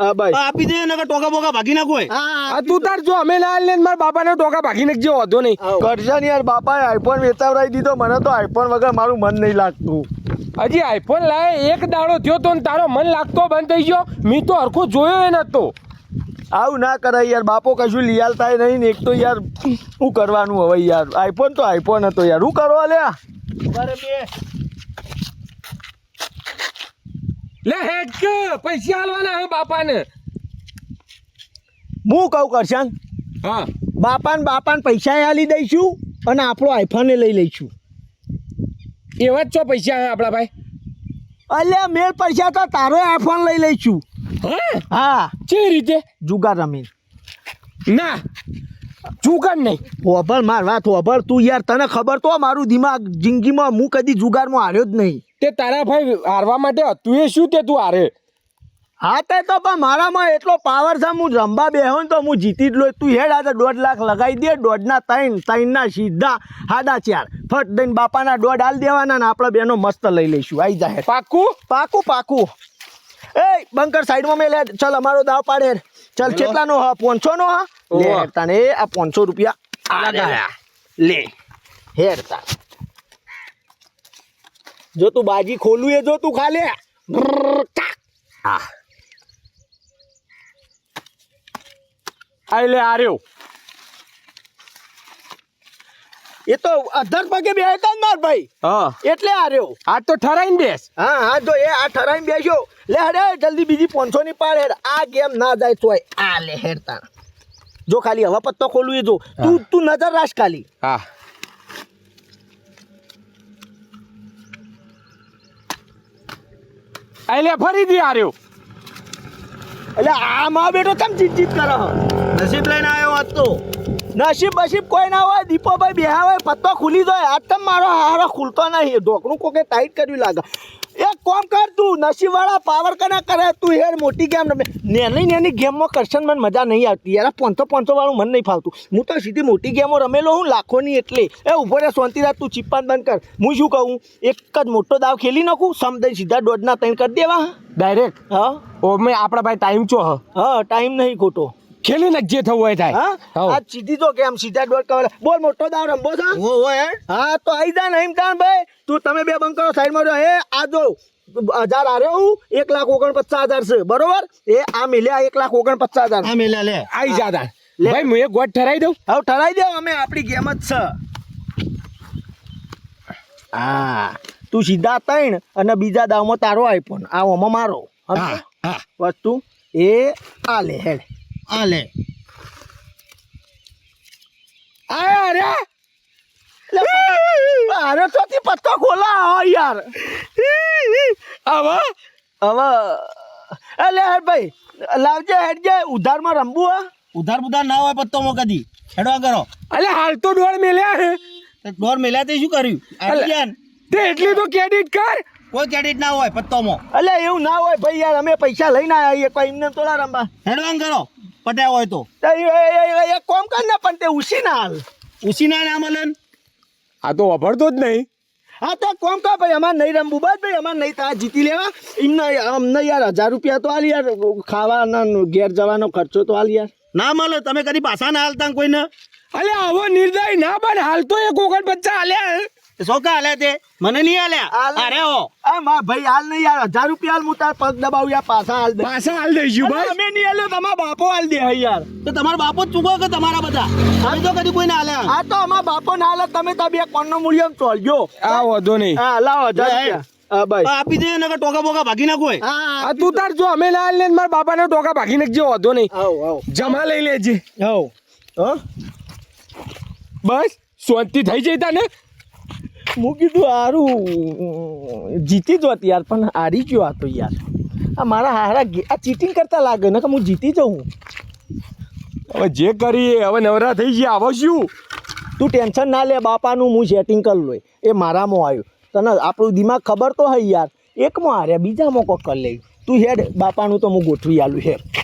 હા ભાઈ આપી દે નકર ટોકા બોકા ભાગી નાખો હા આ તું તાર જો અમે ના લે ને મારા બાપાને ટોકા ભાગી નાખજો વાંધો નહીં. કરશન યાર બાપાએ આઈફોન વેચાવડાવી દીધો મને તો આઈફોન વગર મારું મન નહીં લાગતું. હજી આઈફોન લાવે એક દાડો થયો તો ને તારો મન લાગતો બંધ થઈ ગયો. મેં તો હરખો જોયો એ નતો. આવું ના કરાય યાર બાપો કશું લિયાલતા થાય નહીં ને એક તો યાર શું કરવાનું હવે યાર? આઈફોન તો આઈફોન હતો યાર. શું કરો લ્યા? બરાબર બે. લે હેડ કે પૈસા આલવાના હે બાપાને. હું કહું કરશન? હા. બાપાને બાપાને પૈસા આલી દઈશું અને આપણો આઈફોન લઈ લઈશું. એવા જ છો પૈસા હે આપણા ભાઈ? અલે મેલ પૈસા તો તારો આઈફોન લઈ લઈશું. હા? હા. જે રીતે? જુગાર રમી ના. ચૂકન નહીં. હોભળ માર વાત હોભળ તું યાર તને ખબર તો મારું દિમાગ જિંદગીમાં હું કદી જુગારમાં હાર્યો જ નહીં. તે તારા ભાઈ હારવા માટે હતું એ શું તે તું હારે? હા તે તો પણ મારામાં એટલો પાવર છે હું રમવા બેહો તો હું જીતી જ લો તું હેડ આજે દોઢ લાખ લગાવી દે દોઢના ત્રણ ત્રણના સીધા હાડા ચાર. ફટ દઈને બાપાના દોઢ હાલ દેવાના ને આપણે બેનો મસ્ત લઈ લઈશું. આવી જાય પાકું? પાકું પાકું. એ બંકર સાઈડમાં મેં લે ચાલ અમારો દાવ પાડે. ચાલ કેટલાનો હા? પાંચસો નો હા? લે. હેડ આ પાંચસો રૂપિયા આ લે. હેડ તાર જો તું બાજી ખોલું એ જો તું ખાલે. આ લે આર્યો એ તો અધર પગે બે હતા ને માર ભાઈ. હા. એટલે હાર્યો આ તો ઠરાઈને બેસ. હા હા જો એ આ ઠરાઈને બેસ્યો. લે હડે જલ્દી બીજી પાંચસો ની પાડ હેડ. આ ગેમ ના જાય તોય આ લે હેડ તાર જો ખાલી હવા પત્તો ખોલું એ જો. તું તું નજર રાખ ખાલી. હા. આ લે ફરીથી રહ્યો. એટલે આ માં બેટો કેમ જીત જીત કરે નસીબ લઈને આવ્યો હતો તો. નસીબ બસીબ કોઈ ના હોય દીપોભાઈ બેહા હોય પત્તો ખુલી જાય. આજ તમ મારો હારો ખુલતો નહીં. ઢોકણું કોકે ટાઈટ કર્યું લાગે. એક કોમ કર તું નસીબ વાળા પાવર કના કરે તું હેર મોટી ગેમ રમે. નેની નેની ગેમમાં કરશન મને મજા નહીં આવતી. યાર પાંચસો પાંચસો વાળું મને નહીં ફાવતું. હું તો સીધી મોટી ગેમો રમેલો હું લાખોની એટલે. એ ઊભો રે શાંતિ રાત તું ચીપાન બંધ કર. હું શું કહું? એક જ મોટો દાવ ખેલી નાખું સમજાઈ સીધા દોઢના ત્રણ કરી દેવા. ડાયરેક્ટ હા. મેં આપણા ભાઈ ટાઈમ ચો હા? ટાઈમ નહીં ખોટો. ખેલી નાખ જે થવું હોય થાય. હા? સીધી તો કેમ સીધા દોડ કવર બોલ મોટો દાવ રમવો છે ઓ યાર? હા તો આઈ જા ને તાણ ભાઈ. તું તમે બે બંકરો સાઈડમાં રહ્યો હે આ જો હજાર આર્યો હું એક લાખ ઓગણપચાસ હજાર છે. બરોબર? એ આ મિલ્યા એક લાખ ઓગણપચાસ હજાર. આ મિલ્યા લે. આઈ જા. લે. ભાઈ હું એક ગોટ ઠરાઈ દઉં? હવે ઠરાઈ દઉં અમે આપણી ગેમ જ છે. હા. તું સીધા ત્રણ અને બીજા દાવમાં તારો આઈફોન આ ઓમાં મારો. હા હા. વસ્તુ એ આ લે હેડ. આ લે આયા અરે. અરે ચોથી પત્તો ખોલા. હો યાર. હવે એટલે હેડ ભાઈ. લાવજે હેડ જે ઉધારમાં રમવું હા. ઉધાર બુધાર ના હોય પત્તોમાં કદી. હેડવા કરો અલે હાલ તો દોડ મેલ્યા હે. તો ડોર મેલ્યા તે શું કર્યું? આવી ગયા ને. તે એટલી તો ક્રેડિટ કર. કોઈ ક્રેડિટ ના હોય પત્તોમાં અલે એવું ના હોય ભાઈ યાર. અમે પૈસા લઈને આવ્યા કોઈ એમને થોડા રમવા. હેડવાન કરો પટ્યા હોય તો. એક કોમ કર ને પણ તે ઉસી ના હાલ. ઉસી ના ના મલન આ તો વાપરતો જ નહીં. હા તો કોમ કર ભાઈ અમાર નહીં રમવું. બસ ભાઈ અમારે નહીં તા જીતી લેવા. એમને અમને યાર હજાર રૂપિયા તો હાલ યાર. ખાવાના ઘેર જવાનો ખર્ચો તો હાલ યાર. ના મળે તમે કદી પાછા ના હાલતા કોઈને? અલે આવો નિર્દય ના બન. હાલતો એક વખત બચ્ચા હાલ્યા. હે. હાલે તે? મને નહીં હાલ્યા? હાલ. અરે મા ભાઈ હાલ નહીં યાર હજાર રૂપિયા હાલ હું તાર પગ દબાવું યાર પાછા હાલ દે. પાછા હાલ દઈશું અરે અમે નહીં હાલ્યો તમારા બાપો હાલ દે યાર. તો તમારો બાપો ચૂકો કે તમારા બધા? અમે તો કદી કોઈને હાલ્યા. આ તો અમારા બાપો ના હાલત તમે તો બે કોણનો મૂલ્યમ ચોલજો આ વધો નહીં. હા લાવો હજાર રૂપિયા. હા આપી દે નકર ટોકા બોકા ભાગી નાખો હા તું તાર જો અમે લાલ ને મારા બાપાને ટોકા ભાગી નાખજો વધો નહીં. જમા લઈ લેજે. આવ. હા? બસ શાંતિ થઈ જઈ તાને? હું કીધું હારું જીતી જ હોત યાર પણ હારી ગયો આ તો યાર. આ મારા હારા આ ચીટિંગ કરતા લાગે ને કે હું જીતી જાઉં. હવે જે કરીએ હવે નવરા થઈ ગયા આવો શું? તું ટેન્શન ના લે બાપાનું હું સેટિંગ કરી લો એ મારામાં આવ્યું. તને આપણું દિમાગ ખબર તો હોય યાર. એકમાં હાર્યા બીજામાં કોક કરી લે તું હેડ બાપાનું તો હું ગોઠવી આલું હેડ.